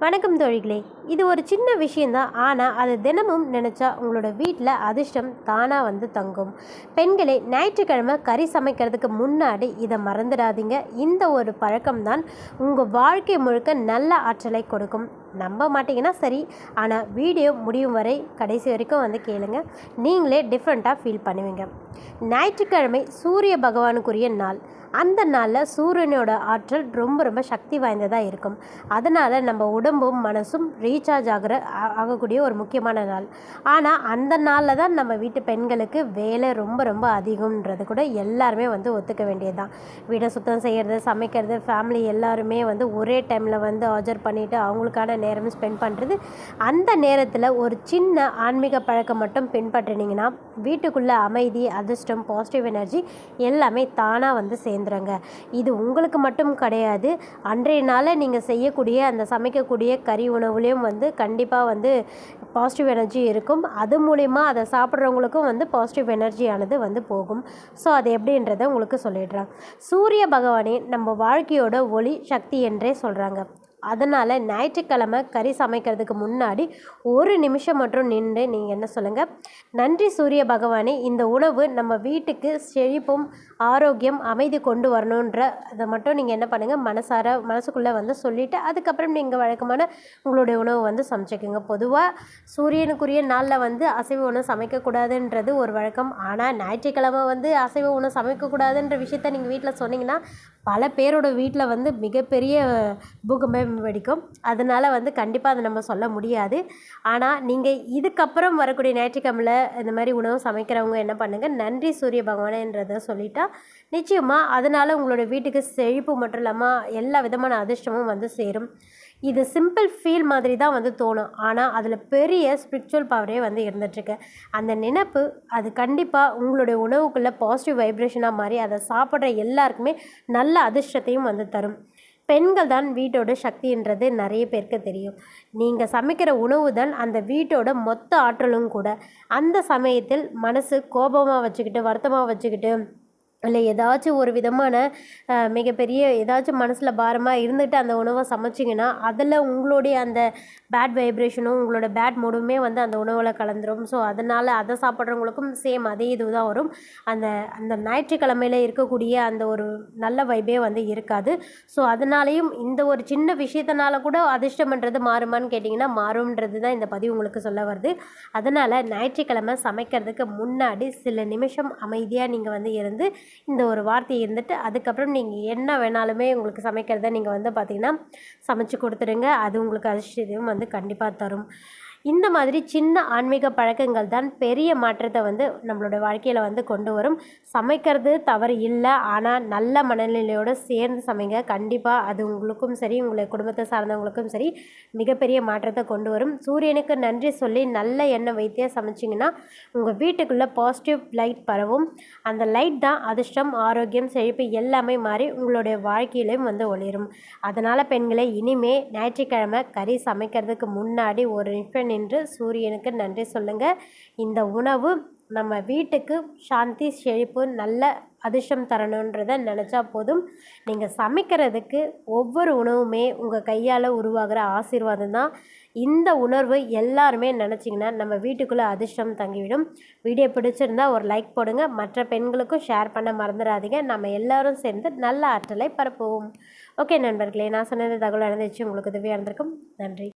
வணக்கம் தோழிகளே. இது ஒரு சின்ன விஷயந்தான் ஆனால் அது தினமும் நினச்சா உங்களோட வீட்டில் அதிர்ஷ்டம் தானாக வந்து தங்கும். பெண்களே ஞாயிற்றுக்கிழமை கறி சமைக்கிறதுக்கு முன்னாடி இதை மறந்துடாதீங்க. இந்த ஒரு பழக்கம்தான் உங்கள் வாழ்க்கை முழுக்க நல்ல ஆற்றலை கொடுக்கும். நம்ப மாட்டிங்கன்னா சரி ஆனால் வீடியோ முடியும் வரை கடைசி வரைக்கும் வந்து கேளுங்க. நீங்களே டிஃப்ரெண்ட்டாக ஃபீல் பண்ணுவீங்க. ஞாயிற்றுக்கிழமை சூரிய பகவானுக்குரிய நாள். அந்த நாளில் சூரியனோட ஆற்றல் ரொம்ப ரொம்ப சக்தி வாய்ந்ததாக இருக்கும். அதனால் நம்ம உடம்பும் மனசும் ரீசார்ஜ் ஆகிற ஆகக்கூடிய ஒரு முக்கியமான நாள். ஆனால் அந்த நாளில் தான் நம்ம வீட்டு பெண்களுக்கு வேலை ரொம்ப ரொம்ப அதிகம்ன்றது கூட எல்லாருமே வந்து ஒத்துக்க வேண்டியது தான் வீடை சுத்தம் செய்கிறது சமைக்கிறது ஃபேமிலி எல்லாருமே வந்து ஒரே டைமில் வந்து ஆர்டர் பண்ணிவிட்டு அவங்களுக்கான நேரம் ஸ்பெண்ட் பண்ணுறது அந்த நேரத்தில் ஒரு சின்ன ஆன்மீக பழக்கம் மட்டும் பின்பற்றினீங்கன்னா வீட்டுக்குள்ளே அமைதி அதிர்ஷ்டம் பாசிட்டிவ் எனர்ஜி எல்லாமே தானாக வந்து சேர்ந்துருங்க. இது உங்களுக்கு மட்டும் கிடையாது. அன்றைய நாளில் நீங்கள் செய்யக்கூடிய அந்த சமைக்கக்கூடிய கறி உணவுலேயும் வந்து கண்டிப்பாக வந்து பாசிட்டிவ் எனர்ஜி இருக்கும். அது மூலிமா அதை சாப்பிட்றவங்களுக்கும் வந்து பாசிட்டிவ் எனர்ஜியானது வந்து போகும். ஸோ அது எப்படின்றத உங்களுக்கு சொல்லிடுறேன். சூரிய பகவானே நம்ம வாழ்க்கையோட ஒளி சக்தி என்றே சொல்கிறாங்க அதனால் ஞாயிற்றுக்கிழமை கறி சமைக்கிறதுக்கு முன்னாடி ஒரு நிமிஷம் மட்டும் நின்று நீங்கள் என்ன சொல்லுங்கள் நன்றி சூரிய பகவானே இந்த உணவு நம்ம வீட்டுக்கு செழிப்பும் ஆரோக்கியம் அமைதி கொண்டு வரணுன்ற அதை மட்டும் நீங்கள் என்ன பண்ணுங்கள் மனசார மனசுக்குள்ளே வந்து சொல்லிவிட்டு அதுக்கப்புறம் நீங்கள் வழக்கமான உங்களுடைய உணவு வந்து சமைச்சிக்கோங்க. பொதுவாக சூரியனுக்குரிய நாளில் வந்து அசைவ உணவு சமைக்கக்கூடாதுன்றது ஒரு வழக்கம். ஆனால் ஞாயிற்றுக்கிழமை வந்து அசைவ உணவு சமைக்கக்கூடாதுன்ற விஷயத்த நீங்கள் வீட்டில் சொன்னீங்கன்னா பல பேரோட வீட்டில் வந்து மிகப்பெரிய பூகம்பம் வெடிக்கும் அதனால் வந்து கண்டிப்பாக அதை நம்ம சொல்ல முடியாது. ஆனால் நீங்கள் இதுக்கப்புறம் வரக்கூடிய ஞாயிற்றுக்கிழமில் இந்த மாதிரி உணவு சமைக்கிறவங்க என்ன பண்ணுங்கள் நன்றி சூரிய பகவானேன்றதை சொல்லிட்டா நிச்சயமாக அதனால் உங்களோட வீட்டுக்கு செழிப்பு மட்டும் இல்லாமல் எல்லா விதமான அதிர்ஷ்டமும் வந்து சேரும். இது சிம்பிள் ஃபீல் மாதிரி தான் வந்து தோணும். ஆனால் அதில் பெரிய ஸ்பிரிச்சுவல் பவரே வந்து இருந்துகிட்ருக்கு அந்த நினைப்பு அது கண்டிப்பாக உங்களுடைய உணவுக்குள்ளே பாசிட்டிவ் வைப்ரேஷனாக மாறி அதை சாப்பிட்ற எல்லாருக்குமே நல்ல அதிர்ஷ்டத்தையும் வந்து தரும். பெண்கள் தான் வீட்டோட சக்தின்றது நிறைய பேருக்கு தெரியும். நீங்கள் சமைக்கிற உணவு தான் அந்த வீட்டோட மொத்த ஆற்றலும் கூட. அந்த சமயத்தில் மனசு கோபமாக வச்சுக்கிட்டு வருத்தமாக வச்சுக்கிட்டு இல்லை ஏதாச்சும் ஒரு விதமான மிகப்பெரிய ஏதாச்சும் மனசில் பாரமாக இருந்துட்டு அந்த உணவை சமைச்சிங்கன்னா அதில் உங்களுடைய அந்த பேட் வைப்ரேஷனும் உங்களோட பேட் மூடுமே வந்து அந்த உணவில் கலந்துரும். ஸோ அதனால் அதை சாப்பிட்றவங்களுக்கும் சேம் அதே இது தான் வரும். அந்த அந்த ஞாயிற்றுக்கிழமையில் இருக்கக்கூடிய அந்த ஒரு நல்ல வைபே வந்து இருக்காது. ஸோ அதனாலேயும் இந்த ஒரு சின்ன விஷயத்தினால கூட அதிர்ஷ்டம்ன்றது மாறுமான்னு கேட்டிங்கன்னா மாறும்ன்றது தான் இந்த பதிவு உங்களுக்கு சொல்ல வருது. அதனால் ஞாயிற்றுக்கிழமை சமைக்கிறதுக்கு முன்னாடி சில நிமிஷம் அமைதியாக நீங்கள் வந்து இருந்து இந்த ஒரு வார்த்தை இருந்துட்டு அதுக்கப்புறம் நீங்கள் என்ன வேணாலுமே உங்களுக்கு சமைக்கிறத நீங்கள் வந்து பார்த்தீங்கன்னா சமைச்சு கொடுத்துருங்க அது உங்களுக்கு அதிர்ஷ்டத்தையும் வந்து கண்டிப்பாக தரும். இந்த மாதிரி சின்ன ஆன்மீக பழக்கங்கள் தான் பெரிய மாற்றத்தை வந்து நம்மளோட வாழ்க்கையில் வந்து கொண்டு வரும். சமைக்கிறது தவறு இல்லை. ஆனால் நல்ல மனநிலையோடு சேர்ந்து சமைங்க. கண்டிப்பாக அது உங்களுக்கும் சரி உங்களை குடும்பத்தை சார்ந்தவங்களுக்கும் சரி மிகப்பெரிய மாற்றத்தை கொண்டு வரும். சூரியனுக்கு நன்றி சொல்லி நல்ல எண்ணெய் வைத்தே சமைச்சிங்கன்னா உங்கள் வீட்டுக்குள்ளே பாசிட்டிவ் லைட் பரவும். அந்த லைட் தான் அதிர்ஷ்டம் ஆரோக்கியம் செழிப்பு எல்லாமே மாறி உங்களுடைய வாழ்க்கையிலையும் வந்து ஒளிரும். அதனால் பெண்களை இனிமே ஞாயிற்றுக்கிழமை கறி சமைக்கிறதுக்கு முன்னாடி ஒரு நிமிஷம் நின்று சூரியனுக்கு நன்றி சொல்லுங்கள் இந்த உணவு நம்ம வீட்டுக்கு சாந்தி செழிப்பு நல்ல அதிர்ஷ்டம் தரணுன்றதை நினச்சா போதும். நீங்கள் சமைக்கிறதுக்கு ஒவ்வொரு உணவுமே உங்கள் கையால் உருவாகிற ஆசீர்வாதம் தான். இந்த உணர்வு எல்லாருமே நினச்சிங்கன்னா நம்ம வீட்டுக்குள்ளே அதிர்ஷ்டம் தங்கிவிடும். வீடியோ பிடிச்சிருந்தா ஒரு லைக் போடுங்க. மற்ற பெண்களுக்கும் ஷேர் பண்ண மறந்துடாதீங்க. நம்ம எல்லோரும் சேர்ந்து நல்ல ஆற்றலை பரப்புவோம். ஓகே நண்பர்களே நான் சொன்னது தகவல் நடந்துச்சு உங்களுக்கு உதவியாக இருந்திருக்கும். நன்றி.